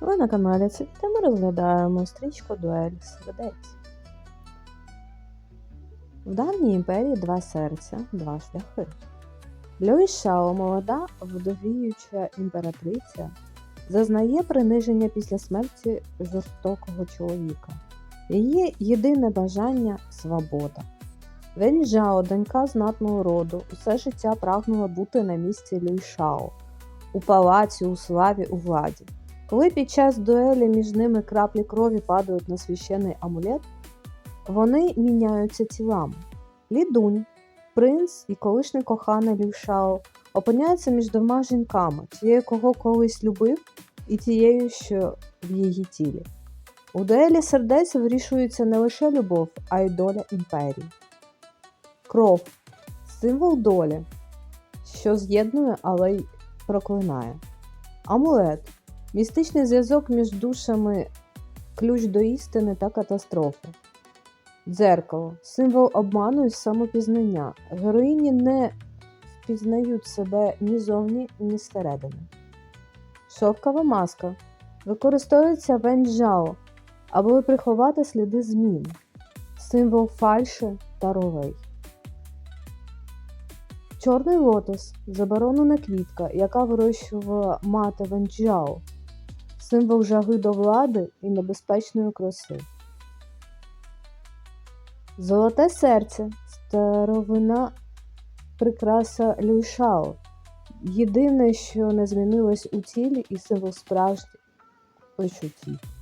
Ви на каналі Цвіте ми розглядаємо стрічку Дуель сердець. В давній імперії два серця, два шляхи. Люй Шао, молода вдовіюча імператриця, зазнає приниження після смерті жорстокого чоловіка. Її єдине бажання свобода. Вень Жао, донька знатного роду, усе життя прагнула бути на місці Люй Шао, у палаці, у славі, у владі. Коли під час дуелі між ними краплі крові падають на священний амулет, вони міняються тілами. Лідунь, принц і колишній коханий Лівшао опиняються між двома жінками, тією, кого колись любив, і тією, що в її тілі. У дуелі сердець вирішується не лише любов, а й доля імперії. Кров символ долі, що з'єднує, але й проклинає. Амулет Містичний зв'язок між душами ключ до істини та катастрофи. Дзеркало символ обману і самопізнання. Героїні не впізнають себе ні зовні, ні зсередини. Шовкова маска використовується венджао, аби приховати сліди змін. Символ фальши та ровей. Чорний лотос заборонена квітка, яка вирощувала мати Венджао, символ жаги до влади і небезпечної краси. Золоте серце старовина прикраса Люйшао. Єдине, що не змінилось у тілі і символ справжніх почуттів.